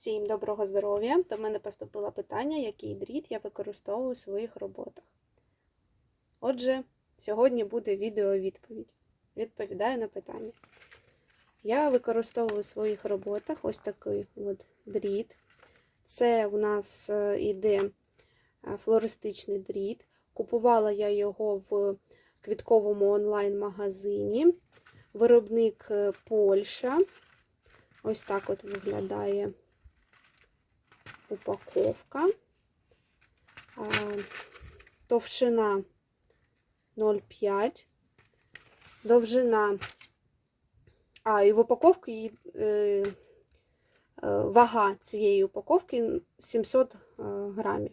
Всім доброго здоров'я! До мене поступило питання, який дріт я використовую у своїх роботах. Отже, сьогодні буде відео-відповідь. Відповідаю на питання. Я використовую у своїх роботах ось такий от дріт. Це у нас е, іде е, флористичний дріт. Купувала я його в квітковому онлайн-магазині. Виробник е, Польща. Ось так от виглядає упаковка. Товщина 0,5. Довжина. А, і в упаковці е, е, вага цієї упаковки 700 е, грамів.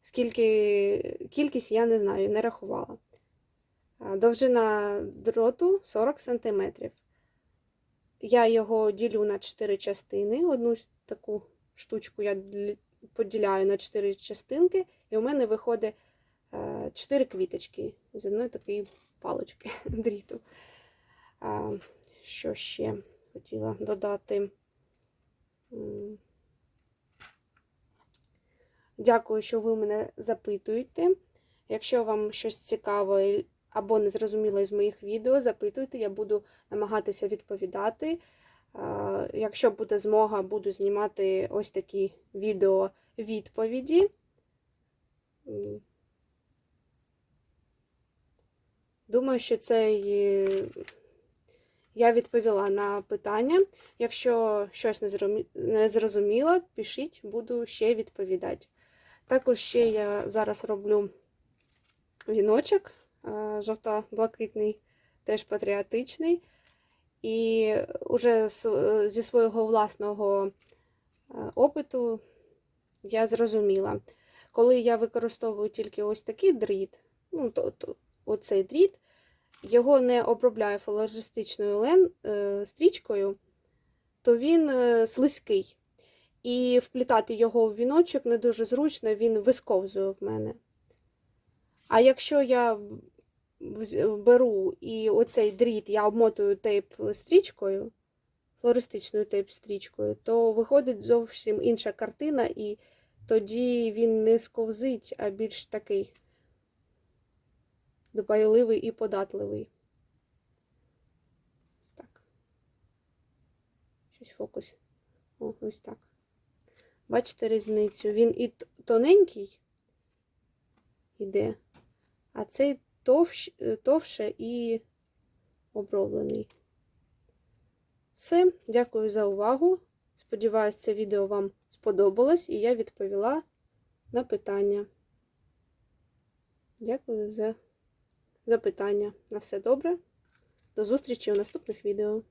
Скільки кількість я не знаю, не рахувала. Довжина дроту 40 см. Я його ділю на 4 частини. Одну таку штучку я поділяю на 4 частинки, і у мене виходить 4 квіточки з одної такої палочки дріту. Що ще хотіла додати? Дякую, що ви мене запитуєте. Якщо вам щось цікаве або незрозуміло із моїх відео, запитуйте, я буду намагатися відповідати. Якщо буде змога, буду знімати ось такі відео відповіді. Думаю, що це я відповіла на питання. Якщо щось не зрозуміло, пишіть, буду ще відповідати. Також ще я зараз роблю віночок жовто-блакитний, теж патріотичний. І вже зі свого власного опиту я зрозуміла, коли я використовую тільки ось такий дріт, ну, то, то, оцей дріт, його не обробляю флористичною лен, е, стрічкою, то він е, слизький. І вплітати його в віночок не дуже зручно, він висковзує в мене. А якщо я беру і оцей дріт я обмотую тейп стрічкою, флористичною тейп-стрічкою, то виходить зовсім інша картина, і тоді він не сковзить, а більш такий допайливий і податливий. Так. Щось фокус. О, ось так. Бачите різницю? Він і тоненький іде, а цей товщ, товше і оброблений. Все, дякую за увагу. Сподіваюсь, це відео вам сподобалось і я відповіла на питання. Дякую за запитання. На все добре. До зустрічі у наступних відео.